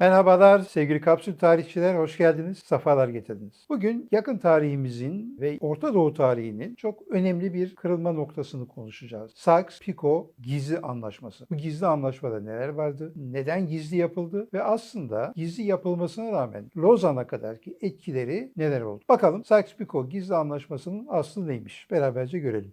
Merhabalar sevgili kapsül tarihçiler, hoş geldiniz, sefalar getirdiniz. Bugün yakın tarihimizin ve Orta Doğu tarihinin çok önemli bir kırılma noktasını konuşacağız. Sykes-Picot Gizli Anlaşması. Bu gizli anlaşmada neler vardı, neden gizli yapıldı ve aslında gizli yapılmasına rağmen Lozan'a kadar ki etkileri neler oldu? Bakalım Sykes-Picot Gizli Anlaşması'nın aslı neymiş? Beraberce görelim.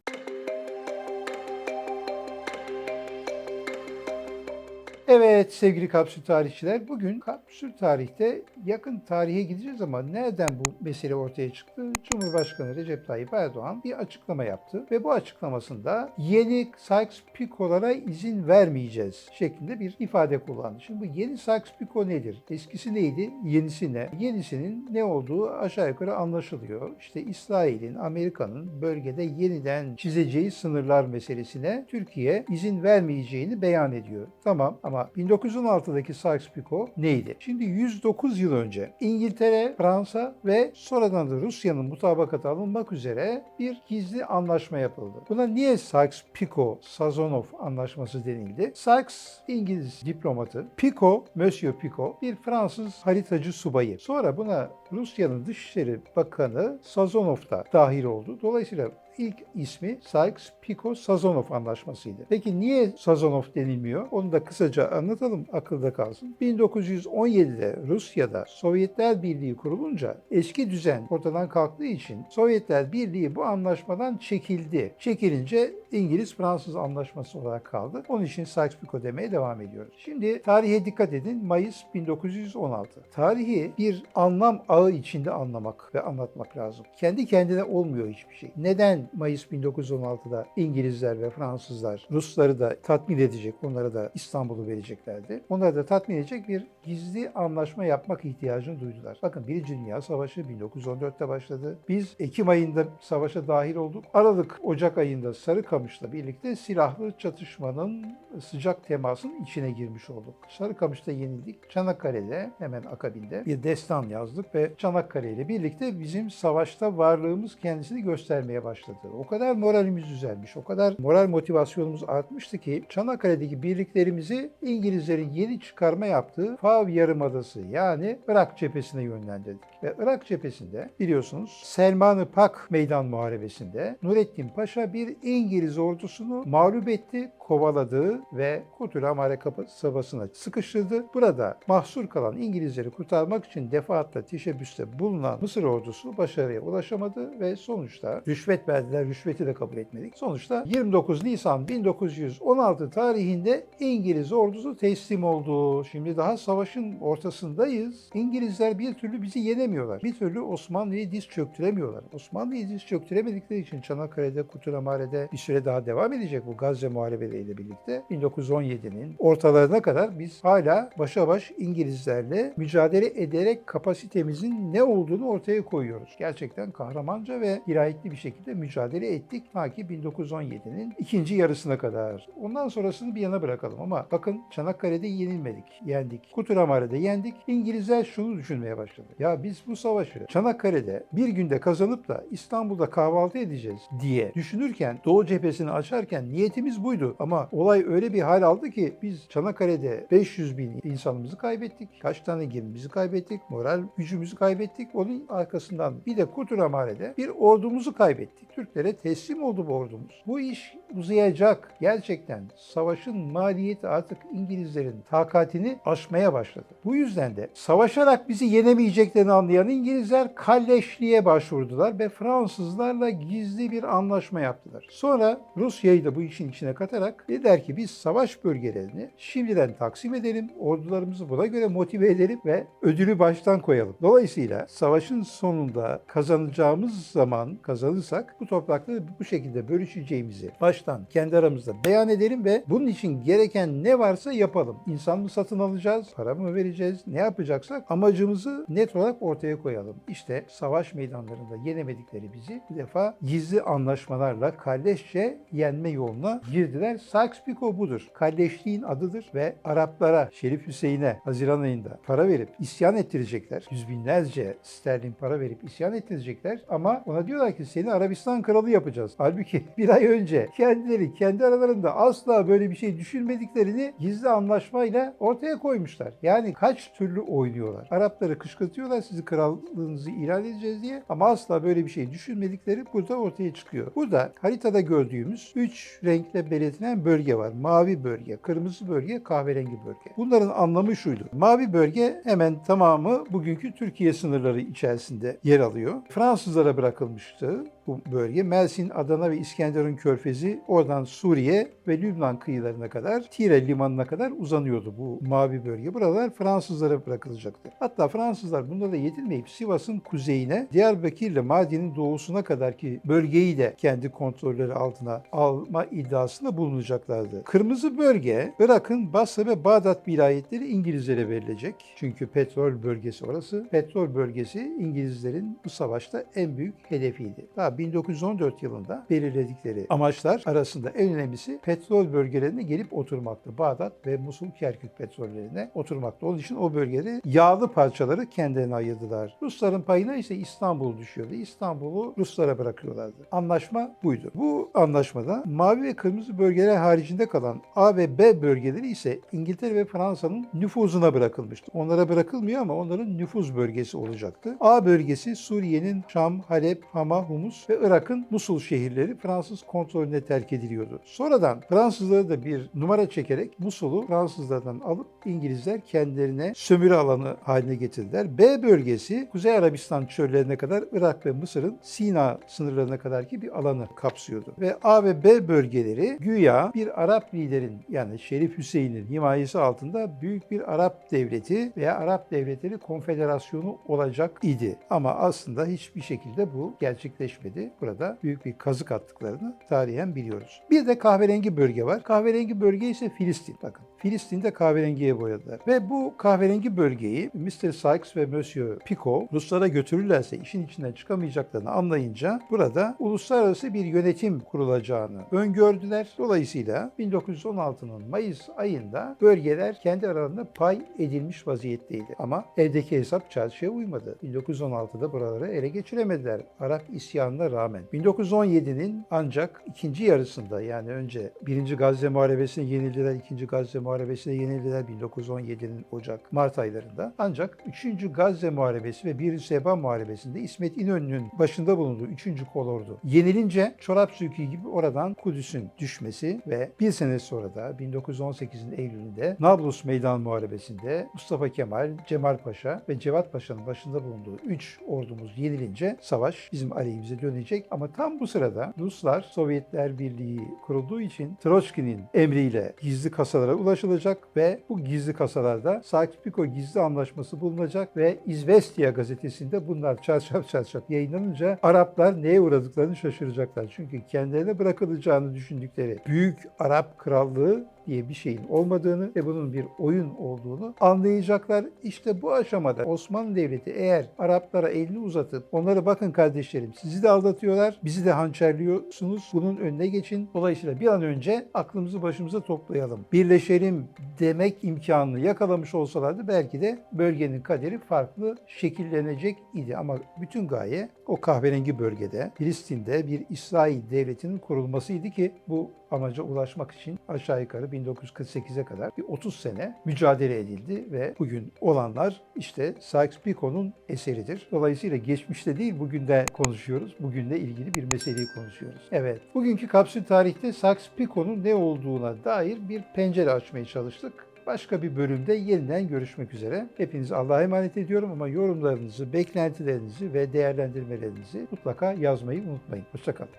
Evet sevgili kapsül tarihçiler, bugün kapsül tarihte yakın tarihe gideceğiz ama nereden bu mesele ortaya çıktı? Cumhurbaşkanı Recep Tayyip Erdoğan bir açıklama yaptı ve bu açıklamasında yeni Sykes-Picot'lara izin vermeyeceğiz şeklinde bir ifade kullandı. Şimdi bu yeni Sykes-Picot nedir? Eskisi neydi? Yenisi ne? Yenisinin ne olduğu aşağı yukarı anlaşılıyor. İşte İsrail'in, Amerika'nın bölgede yeniden çizeceği sınırlar meselesine Türkiye izin vermeyeceğini beyan ediyor. Tamam ama 1916'daki Sykes-Picot neydi? Şimdi 109 yıl önce İngiltere, Fransa ve sonradan da Rusya'nın mutabakatı alınmak üzere bir gizli anlaşma yapıldı. Buna niye Sykes-Picot-Sazonov anlaşması denildi? Sykes İngiliz diplomatı, Picot, Monsieur Picot bir Fransız haritacı subayı. Sonra buna Rusya'nın Dışişleri Bakanı Sazonov da dahil oldu. Dolayısıyla ilk ismi Sykes-Picot-Sazonov anlaşmasıydı. Peki niye Sazonov denilmiyor? Onu da kısaca anlatalım, akılda kalsın. 1917'de Rusya'da Sovyetler Birliği kurulunca eski düzen ortadan kalktığı için Sovyetler Birliği bu anlaşmadan çekildi. Çekilince İngiliz-Fransız anlaşması olarak kaldı. Onun için Sykes-Picot demeye devam ediyoruz. Şimdi tarihe dikkat edin. Mayıs 1916. Tarihi bir anlam ağı içinde anlamak ve anlatmak lazım. Kendi kendine olmuyor hiçbir şey. Neden Mayıs 1916'da İngilizler ve Fransızlar Rusları da tatmin edecek, onlara da İstanbul'u vereceklerdi. Onları da tatmin edecek bir gizli anlaşma yapmak ihtiyacını duydular. Bakın Birinci Dünya Savaşı 1914'te başladı. Biz Ekim ayında savaşa dahil olduk. Aralık, Ocak ayında Sarıkamış'la birlikte silahlı çatışmanın sıcak temasının içine girmiş olduk. Sarıkamış'ta yenildik. Çanakkale'de hemen akabinde bir destan yazdık ve Çanakkale ile birlikte bizim savaşta varlığımız kendisini göstermeye başladı. O kadar moralimiz düzelmiş, o kadar moral motivasyonumuz artmıştı ki Çanakkale'deki birliklerimizi İngilizlerin yeni çıkarma yaptığı Fav Yarımadası yani Irak cephesine yönlendirdik. Ve Irak cephesinde biliyorsunuz Selman-ı Pak Meydan Muharebesi'nde Nurettin Paşa bir İngiliz ordusunu mağlup etti, kovaladı ve Kutul Amare kasabasına sıkıştırdı. Burada mahsur kalan İngilizleri kurtarmak için defaatle teşebbüste bulunan Mısır ordusu başarıya ulaşamadı ve sonuçta rüşvet verdiler, rüşveti de kabul etmedik. Sonuçta 29 Nisan 1916 tarihinde İngiliz ordusu teslim oldu. Şimdi daha savaşın ortasındayız. İngilizler bir türlü bizi yenemiyorlar. Bir türlü Osmanlı'yı diz çöktüremiyorlar. Osmanlı'yı diz çöktüremedikleri için Çanakkale'de, Kutulamare'de bir süre daha devam edecek bu Gazze muharebeleriyle birlikte. 1917'nin ortalarına kadar biz hala başa baş İngilizlerle mücadele ederek kapasitemizin ne olduğunu ortaya koyuyoruz. Gerçekten kahramanca ve dirayetli bir şekilde mücadele ettik ta ki 1917'nin ikinci yarısına kadar. Ondan sonrasını bir yana bırakalım ama bakın Çanakkale'de yenilmedik, yendik. Kutulamare'de yendik. İngilizler şunu düşünmeye başladı. Ya biz bu savaşı Çanakkale'de bir günde kazanıp da İstanbul'da kahvaltı edeceğiz diye düşünürken Doğu cephesini açarken niyetimiz buydu. Ama olay öyle bir hal aldı ki biz Çanakkale'de 500 bin insanımızı kaybettik. Kaç tane gemimizi kaybettik. Moral gücümüzü kaybettik. Onun arkasından bir de Kutulamare'de bir ordumuzu kaybettik. Türklere teslim oldu bu ordumuz. Bu iş uzayacak. Gerçekten savaşın maliyeti artık İngilizlerin takatini aşmaya başladı. Bu yüzden de savaşarak bizi yenemeyeceklerini anlayan İngilizler kalleşliğe başvurdular ve Fransızlarla gizli bir anlaşma yaptılar. Sonra Rusya'yı da bu işin içine katarak dediler ki biz savaş bölgelerini şimdiden taksim edelim, ordularımızı buna göre motive edelim ve ödülü baştan koyalım. Dolayısıyla savaşın sonunda kazanacağımız zaman kazanırsak bu toprakları bu şekilde bölüşeceğimizi baştan kendi aramızda beyan edelim ve bunun için gereken ne varsa yapalım. İnsan mı satın alacağız, para mı vereceğiz, ne yapacaksak amacımızı net olarak ortaya koyalım. İşte savaş meydanlarında yenemedikleri bizi bir defa gizli anlaşmalarla kardeşçe yenme yoluna girdiler. Sykes-Picot budur. Kardeşliğin adıdır ve Araplara, Şerif Hüseyin'e Haziran ayında para verip isyan ettirecekler. Yüz binlerce sterlin para verip isyan ettirecekler ama ona diyorlar ki seni Arabistan kralı yapacağız. Halbuki bir ay önce geldi kendileri kendi aralarında asla böyle bir şey düşünmediklerini gizli anlaşmayla ortaya koymuşlar. Yani kaç türlü oynuyorlar. Arapları kışkırtıyorlar sizi krallığınızı ilan edeceğiz diye ama asla böyle bir şey düşünmedikleri burada ortaya çıkıyor. Burada haritada gördüğümüz 3 renkle belirtilen bölge var. Mavi bölge, kırmızı bölge, kahverengi bölge. Bunların anlamı şuydu. Mavi bölge hemen tamamı bugünkü Türkiye sınırları içerisinde yer alıyor. Fransızlara bırakılmıştı bu bölge. Mersin, Adana ve İskenderun körfezi oradan Suriye ve Lübnan kıyılarına kadar Tire limanına kadar uzanıyordu bu mavi bölge. Buralar Fransızlara bırakılacaktı. Hatta Fransızlar bunlara da yetinmeyip Sivas'ın kuzeyine Diyarbakır ile Mardin'in doğusuna kadar ki bölgeyi de kendi kontrolleri altına alma iddiasında bulunacaklardı. Kırmızı bölge Irak'ın Basra ve Bağdat vilayetleri İngilizlere verilecek. Çünkü petrol bölgesi orası. Petrol bölgesi İngilizlerin bu savaşta en büyük hedefiydi. Daha 1914 yılında belirledikleri amaçlar arasında en önemlisi petrol bölgelerine gelip oturmaktı. Bağdat ve Musul Kerkük petrollerine oturmaktı. Onun için o bölgeleri yağlı parçaları kendilerine ayırdılar. Rusların payına ise İstanbul düşüyordu. İstanbul'u Ruslara bırakıyorlardı. Anlaşma buydu. Bu anlaşmada mavi ve kırmızı bölgeler haricinde kalan A ve B bölgeleri ise İngiltere ve Fransa'nın nüfuzuna bırakılmıştı. Onlara bırakılmıyor ama onların nüfuz bölgesi olacaktı. A bölgesi Suriye'nin Şam, Halep, Hama, Humus ve Irak'ın Musul şehirleri Fransız kontrolüne terk ediliyordu. Sonradan Fransızları da bir numara çekerek Musul'u Fransızlardan alıp İngilizler kendilerine sömürü alanı haline getirdiler. B bölgesi Kuzey Arabistan çöllerine kadar Irak ve Mısır'ın Sina sınırlarına kadar ki bir alanı kapsıyordu. Ve A ve B bölgeleri güya bir Arap liderin yani Şerif Hüseyin'in himayesi altında büyük bir Arap devleti veya Arap Devletleri Konfederasyonu olacak idi. Ama aslında hiçbir şekilde bu gerçekleşmedi. Burada büyük bir kazık attıklarını tarihen biliyoruz. Bir de kahverengi bölge var. Kahverengi bölge ise Filistin. Bakın Filistin'de kahverengiye boyadılar. Ve bu kahverengi bölgeyi Mr. Sykes ve Monsieur Picot Ruslara götürürlerse işin içinden çıkamayacaklarını anlayınca burada uluslararası bir yönetim kurulacağını öngördüler. Dolayısıyla 1916'nın Mayıs ayında bölgeler kendi aralarında pay edilmiş vaziyetteydi. Ama evdeki hesap çarşıya uymadı. 1916'da buraları ele geçiremediler. Arap isyanına rağmen. 1917'nin ancak ikinci yarısında yani önce 1. Gazze Muharebesi'ne yenildiler, 2. Gazze Muharebesi'ne yenildiler 1917'nin Ocak, Mart aylarında. Ancak 3. Gazze Muharebesi ve 1. Seba Muharebesi'nde İsmet İnönü'nün başında bulunduğu 3. kolordu yenilince çorap söküğü gibi oradan Kudüs'ün düşmesi ve bir sene sonra da 1918'in Eylül'ünde Nablus Meydan Muharebesi'nde Mustafa Kemal, Cemal Paşa ve Cevat Paşa'nın başında bulunduğu 3 ordumuz yenilince savaş bizim aleyhimize dönecek. Ama tam bu sırada Ruslar Sovyetler Birliği kurulduğu için Troçki'nin emriyle gizli kasalara ulaşılacak ve bu gizli kasalarda Sykes-Picot gizli anlaşması bulunacak ve İzvestiya gazetesinde bunlar çarşaf çarşaf yayınlanınca Araplar neye uğradıklarını şaşıracaklar. Çünkü kendilerine bırakılacağını düşündükleri büyük Arap krallığı diye bir şeyin olmadığını ve bunun bir oyun olduğunu anlayacaklar. İşte bu aşamada Osmanlı Devleti eğer Araplara elini uzatıp onları bakın kardeşlerim sizi de aldatıyorlar, bizi de hançerliyorsunuz. Bunun önüne geçin. Dolayısıyla bir an önce aklımızı başımıza toplayalım. Birleşelim demek imkanını yakalamış olsalardı belki de bölgenin kaderi farklı şekillenecek idi. Ama bütün gaye o kahverengi bölgede Filistin'de bir İsrail devletinin kurulmasıydı ki bu amaca ulaşmak için aşağı yukarı 1948'e kadar bir 30 sene mücadele edildi ve bugün olanlar işte Sykes-Picot'un eseridir. Dolayısıyla geçmişte değil bugün de konuşuyoruz. Bugünle ilgili bir meseleyi konuşuyoruz. Evet, bugünkü kapsül tarihte Sykes-Picot'un ne olduğuna dair bir pencere açmaya çalıştık. Başka bir bölümde yeniden görüşmek üzere. Hepinizi Allah'a emanet ediyorum ama yorumlarınızı, beklentilerinizi ve değerlendirmelerinizi mutlaka yazmayı unutmayın. Hoşçakalın.